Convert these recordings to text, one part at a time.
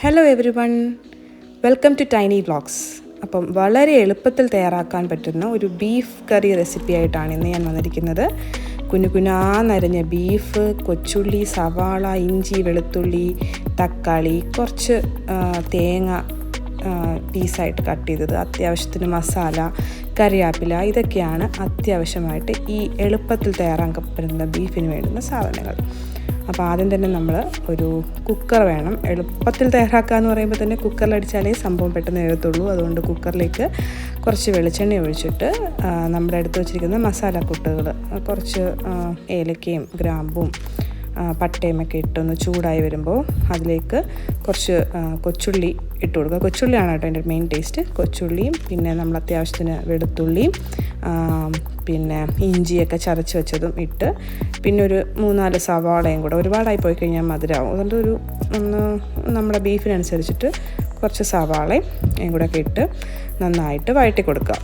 Hello everyone welcome to tiny blogs appam വളരെ എളുപ്പത്തിൽ തയ്യാറാക്കാൻ പറ്റുന്ന ഒരു ബീഫ് കറി റെസിപ്പി ആയിട്ടാണ് ഇന്ന് ഞാൻ വന്നിരിക്കുന്നത്. കുനു നിറഞ്ഞ ബീഫ് കൊച്ചുള്ളി സവാള ഇഞ്ചി വെളുത്തുള്ളി തക്കാളി കുറച്ച് തേങ്ങ പീസായിട്ട് കട്ട് ചെയ്തത്. അത്യാവശ്യത്തിന് മസാല കറിവേപ്പില ഇതൊക്കെയാണ് അത്യാവശ്യമായിട്ട് ഈ എളുപ്പത്തിൽ തയ്യാറാക്കപ്പെടുന്ന ബീഫിന് വേണ്ടുന്ന സാധനങ്ങൾ. അപ്പോൾ ആദ്യം തന്നെ നമ്മൾ ഒരു കുക്കർ വേണം. എളുപ്പത്തിൽ തയ്യാറാക്കുക എന്ന് പറയുമ്പോൾ തന്നെ കുക്കറിൽ അടിച്ചാലേ സംഭവം പെട്ടെന്ന് എഴുത്തുള്ളൂ അതുകൊണ്ട് കുക്കറിലേക്ക് കുറച്ച് വെളിച്ചെണ്ണ ഒഴിച്ചിട്ട് നമ്മുടെ അടുത്ത് വെച്ചിരിക്കുന്ന മസാലക്കൂട്ടുകൾ കുറച്ച് ഏലക്കയും ഗ്രാമ്പും ആ, പട്ടയും ഒക്കെ ഇട്ടൊന്ന് ചൂടായി വരുമ്പോൾ അതിലേക്ക് കുറച്ച് കൊച്ചുള്ളി ഇട്ട് കൊടുക്കുക. കൊച്ചുള്ളിയാണ് കേട്ടോ എന്റെ മെയിൻ ടേസ്റ്റ് കൊച്ചുള്ളിയും പിന്നെ നമ്മൾ അത്യാവശ്യത്തിന് വെളുത്തുള്ളിയും പിന്നെ ഇഞ്ചിയൊക്കെ ചതച്ച് വെച്ചതും ഇട്ട് പിന്നെ ഒരു മൂന്നാൽ സവാളയും കൂടെ ഒരുപാടായി പോയി കഴിഞ്ഞാൽ മധുരമാവും അതുകൊണ്ട് ഒരു ഒന്ന് നമ്മുടെ ബീഫിനനുസരിച്ചിട്ട് കുറച്ച് സവാളയും കൂടെ ഒക്കെ ഇട്ട് നന്നായിട്ട് വഴറ്റി കൊടുക്കുക.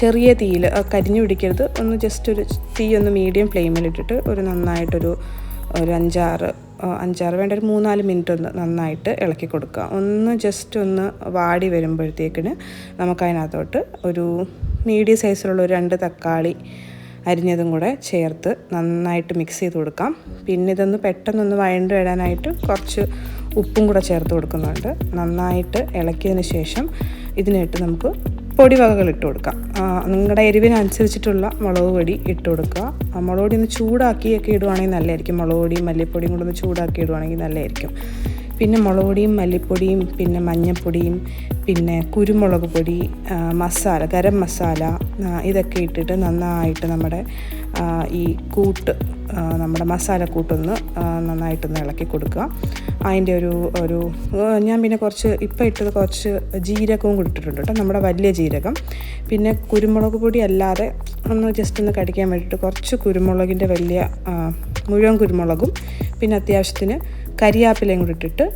ചെറിയ തീയിൽ കരിഞ്ഞു പിടിക്കരുത്. ഒന്ന് ജസ്റ്റ് ഒരു തീ ഒന്ന് മീഡിയം ഫ്ലെയിമിലിട്ടിട്ട് ഒരു നന്നായിട്ടൊരു ഒരു അഞ്ചാറ് അഞ്ചാറ് വേണ്ട ഒരു മൂന്നാൽ മിനിറ്റ് ഒന്ന് നന്നായിട്ട് ഇളക്കി കൊടുക്കുക. ഒന്ന് ജസ്റ്റ് ഒന്ന് വാടി വരുമ്പോഴത്തേക്കിന് നമുക്കതിനകത്തോട്ട് ഒരു മീഡിയം സൈസിലുള്ള ഒരു രണ്ട് തക്കാളി അരിഞ്ഞതും കൂടെ ചേർത്ത് നന്നായിട്ട് മിക്സ് ചെയ്ത് കൊടുക്കാം. പിന്നെ ഇതൊന്ന് പെട്ടെന്നൊന്ന് വഴണ്ട് വരാനായിട്ട് കുറച്ച് ഉപ്പും കൂടെ ചേർത്ത് കൊടുക്കുന്നുണ്ട്. നന്നായിട്ട് ഇളക്കിയതിന് ശേഷം ഇതിനിട്ട് നമുക്ക് പൊടി വകകൾ ഇട്ട് കൊടുക്കാം. നിങ്ങളുടെ എരിവിനനുസരിച്ചിട്ടുള്ള മുളക് പൊടി ഇട്ട് കൊടുക്കുക. മുളക് പൊടി ഒന്ന് ചൂടാക്കിയൊക്കെ ഇടുവാണെങ്കിൽ നല്ലതായിരിക്കും. മുളക് പൊടിയും മല്ലിപ്പൊടിയും കൂടെ ഒന്ന് ചൂടാക്കി ഇടുവാണെങ്കിൽ നല്ലതായിരിക്കും. പിന്നെ മുളക് പൊടിയും മല്ലിപ്പൊടിയും പിന്നെ മഞ്ഞൾപ്പൊടിയും പിന്നെ കുരുമുളക് പൊടി മസാല ഗരം മസാല ഇതൊക്കെ ഇട്ടിട്ട് നന്നായിട്ട് നമ്മുടെ ഈ കൂട്ട് നമ്മുടെ മസാല കൂട്ടൊന്ന് നന്നായിട്ടൊന്ന് ഇളക്കി കൊടുക്കുക. അതിന്റെ ഒരു ഒരു ഞാൻ പിന്നെ കുറച്ച് ഇപ്പം ഇട്ടത് കുറച്ച് ജീരകവും കൂടി ഇട്ടിട്ടുണ്ട് കേട്ടോ നമ്മുടെ വലിയ ജീരകം. പിന്നെ കുരുമുളക് പൊടി അല്ലാതെ ഒന്ന് ജസ്റ്റ് ഒന്ന് കടിക്കാൻ വേണ്ടിയിട്ട് കുറച്ച് കുരുമുളകിന്റെ വലിയ മുഴുവൻ കുരുമുളകും പിന്നെ അത്യാവശ്യത്തിന് കരിയാപ്പിലയും കൂടി ഇട്ടിട്ട്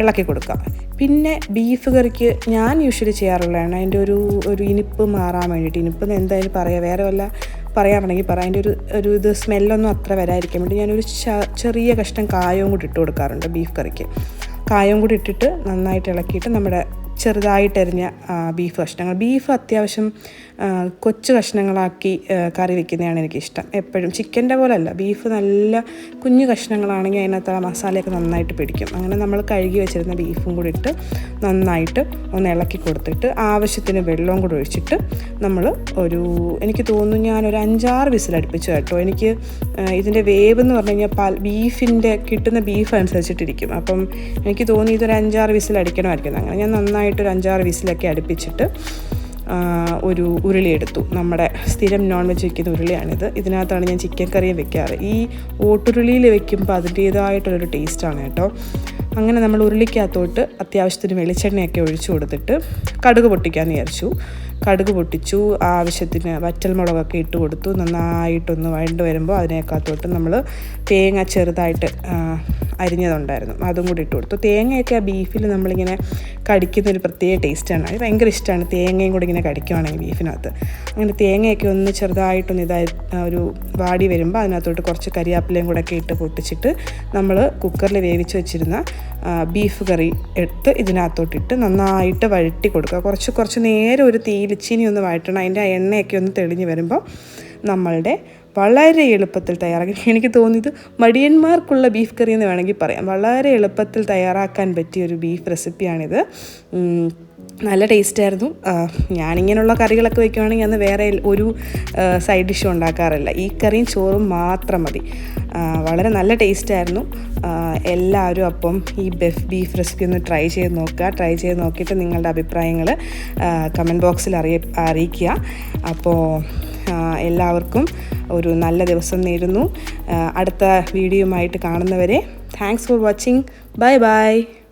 ഇളക്കി കൊടുക്കുക പിന്നെ ബീഫ് കറിക്ക് ഞാൻ യൂഷ്വലി ചെയ്യാറുള്ളതാണ് അതിന്റെ ഒരു ഒരു ഇനിപ്പ് മാറാൻ വേണ്ടിയിട്ട്. ഇനിപ്പ് എന്തായാലും പറയുക വേറെ വല്ല പറയാറുണ്ടെങ്കിൽ പറയാം. അതിന്റെ ഒരു ഒരു ഇത് സ്മെല്ലൊന്നും അത്ര വരാതിരിക്കാൻ വേണ്ടി ഞാനൊരു ചെറിയ കഷ്ണം കായവും കൂടി ഇട്ട് കൊടുക്കാറുണ്ട് ബീഫ് കറിക്ക്. കായവും കൂടി ഇട്ടിട്ട് നന്നായിട്ട് ഇളക്കിയിട്ട് നമ്മുടെ ചെറുതായിട്ട് എറിഞ്ഞ ബീഫ് കഷ്ണങ്ങൾ. ബീഫ് അത്യാവശ്യം കൊച്ചു കഷ്ണങ്ങളാക്കി കറി വെക്കുന്നതാണ് എനിക്കിഷ്ടം. എപ്പോഴും ചിക്കന്റെ പോലെയല്ല ബീഫ് നല്ല കുഞ്ഞു കഷ്ണങ്ങളാണെങ്കിൽ അതിനകത്ത് ആ മസാലയൊക്കെ നന്നായിട്ട് പിടിക്കും. അങ്ങനെ നമ്മൾ കഴുകി വെച്ചിരുന്ന ബീഫും കൂടി ഇട്ട് നന്നായിട്ട് ഒന്ന് ഇളക്കി കൊടുത്തിട്ട് ആവശ്യത്തിന് വെള്ളവും കൂടി ഒഴിച്ചിട്ട് നമ്മൾ ഒരു എനിക്ക് തോന്നുന്നു ഞാനൊരു അഞ്ചാറ് വിസിൽ അടുപ്പിച്ചു കേട്ടോ. എനിക്ക് ഇതിന്റെ വേവ് എന്ന് പറഞ്ഞു കഴിഞ്ഞാൽ ബീഫിന്റെ കിട്ടുന്ന ബീഫ് അനുസരിച്ചിട്ടിരിക്കും. അപ്പം എനിക്ക് തോന്നി ഇതൊരു അഞ്ചാറ് വിസിൽ അടിക്കണമായിരിക്കും. അങ്ങനെ ഞാൻ നന്നായിട്ടൊരു അഞ്ചാറ് വിസിലൊക്കെ അടുപ്പിച്ചിട്ട് ഒരു ഉരുളി എടുത്തു. നമ്മുടെ സ്ഥിരം നോൺ വെജ് വെക്കുന്ന ഉരുളിയാണിത്. ഇതിനകത്താണ് ഞാൻ ചിക്കൻ കറിയും വെക്കാറ്. ഈ ഓട്ടുരുളിയിൽ വെക്കുമ്പോൾ അതിന്റേതായിട്ടുള്ളൊരു ടേസ്റ്റാണ് കേട്ടോ. അങ്ങനെ നമ്മൾ ഉരുളിക്കകത്തോട്ട് അത്യാവശ്യത്തിന് വെളിച്ചെണ്ണയൊക്കെ ഒഴിച്ചു കൊടുത്തിട്ട് കടുക് പൊട്ടിക്കാമെന്ന് വിചാരിച്ചു. കടുക് പൊട്ടിച്ചു ആവശ്യത്തിന് വറ്റൽമുളകൊക്കെ ഇട്ട് കൊടുത്തു. നന്നായിട്ടൊന്ന് വഴണ്ട് വരുമ്പോൾ അതിനേക്കാത്തോട്ട് നമ്മൾ തേങ്ങ ചെറുതായിട്ട് അരിഞ്ഞതുണ്ടായിരുന്നു. അതും കൂടി ഇട്ട് കൊടുത്തു. തേങ്ങയൊക്കെ ആ ബീഫിൽ നമ്മളിങ്ങനെ കടിക്കുന്ന ഒരു പ്രത്യേക ടേസ്റ്റാണ് അത് ഭയങ്കര ഇഷ്ടമാണ് തേങ്ങയും കൂടി ഇങ്ങനെ കടിക്കുവാണെങ്കിൽ ബീഫിനകത്ത്. അങ്ങനെ തേങ്ങയൊക്കെ ഒന്ന് ചെറുതായിട്ടൊന്ന് ഇതായി ഒരു വാടി വരുമ്പോൾ അതിനകത്തോട്ട് കുറച്ച് കരിയാപ്പിലയും കൂടെ ഒക്കെ ഇട്ട് പൊട്ടിച്ചിട്ട് നമ്മൾ കുക്കറിൽ വേവിച്ച് വെച്ചിരുന്ന ബീഫ് കറി എടുത്ത് ഇതിനകത്തോട്ടിട്ട് നന്നായിട്ട് വഴറ്റി കൊടുക്കുക. കുറച്ച് കുറച്ച് നേരം ഒരു തീയിലിച്ചിനി ഒന്ന് വഴറ്റണം. അതിന്റെ എണ്ണയൊക്കെ ഒന്ന് തെളിഞ്ഞ് വരുമ്പോൾ നമ്മളുടെ വളരെ എളുപ്പത്തിൽ തയ്യാറാക്കി. എനിക്ക് തോന്നിയത് മടിയന്മാർക്കുള്ള ബീഫ് കറി എന്ന് വേണമെങ്കിൽ പറയാം. വളരെ എളുപ്പത്തിൽ തയ്യാറാക്കാൻ പറ്റിയ ഒരു ബീഫ് റെസിപ്പിയാണിത് നല്ല ടേസ്റ്റായിരുന്നു ഞാനിങ്ങനെയുള്ള കറികളൊക്കെ വയ്ക്കുവാണെങ്കിൽ അന്ന് വേറെ ഒരു സൈഡ് ഡിഷും ഉണ്ടാക്കാറില്ല. ഈ കറിയും ചോറും മാത്രം മതി. വളരെ നല്ല ടേസ്റ്റായിരുന്നു എല്ലാവരും അപ്പം ഈ ബെഫ് ബീഫ് റെസിപ്പി ഒന്ന് ട്രൈ ചെയ്ത് നോക്കുക. ട്രൈ ചെയ്ത് നോക്കിയിട്ട് നിങ്ങളുടെ അഭിപ്രായങ്ങൾ കമന്റ് ബോക്സിൽ അറിയ അറിയിക്കുക. അപ്പോൾ എല്ലാവർക്കും ഒരു നല്ല ദിവസം നേരുന്നു. അടുത്ത വീഡിയോയുമായിട്ട് കാണുന്നവരെ thanks for watching bye bye